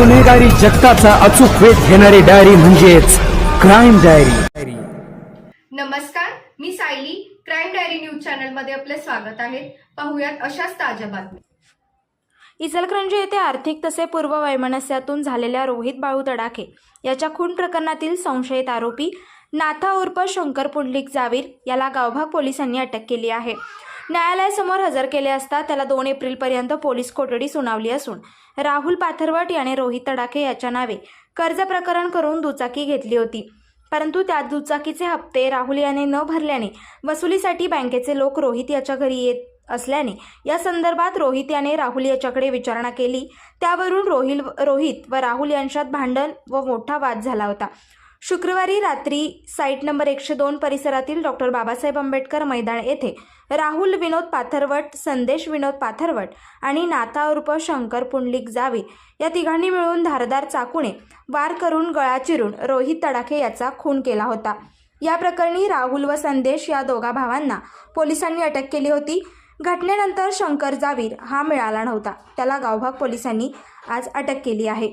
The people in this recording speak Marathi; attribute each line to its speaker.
Speaker 1: गुन्हेगारी जगताचा अचूक वेध घेणारी डायरी म्हणजेच क्राईम डायरी.
Speaker 2: नमस्कार मी सायली. क्राईम डायरी न्यूज चॅनलमध्ये आपले स्वागत आहे. पाहुयात अशाच ताज्या बातम्या.
Speaker 3: इचलकरंजी येथे आर्थिक तसे पूर्व वैमनस्यातून झालेल्या रोहित बाळू तडाखे याच्या खून प्रकरणातील संशयित आरोपी नाथा उर्फ शंकर पुंडलिक जावीर याला गावभाग पोलिसांनी अटक केली आहे. न्यायालयासमोर हजर केले असता त्याला दोन एप्रिलपर्यंत पोलीस कोठडी सुनावली असून राहुल पाथरवट याने रोहित तडाखे याच्या नावे कर्ज प्रकरण करून दुचाकी घेतली होती. परंतु त्या दुचाकीचे हप्ते राहुल याने न भरल्याने वसुलीसाठी बँकेचे लोक रोहित याच्या घरी येत असल्याने या संदर्भात रोहित याने राहुल याच्याकडे विचारणा केली. त्यावरून रोहिल रोहित व राहुल यांच्यात भांडण व मोठा वाद झाला होता. शुक्रवारी रात्री साईट नंबर एकशे दोन परिसरातील डॉक्टर बाबासाहेब आंबेडकर मैदान येथे राहुल विनोद पाथरवट संदेश विनोद पाथरवट आणि नाता उर्फ शंकर पुंडलिक जावी या तिघांनी मिळून धारदार चाकूने वार करून गळा चिरून रोहित तडाखे याचा खून केला होता. या प्रकरणी राहुल व संदेश या दोघा भावांना पोलिसांनी अटक केली होती. घटनेनंतर शंकर जावीर हा मिळाला नव्हता. त्याला गावभाग पोलिसांनी आज अटक केली आहे.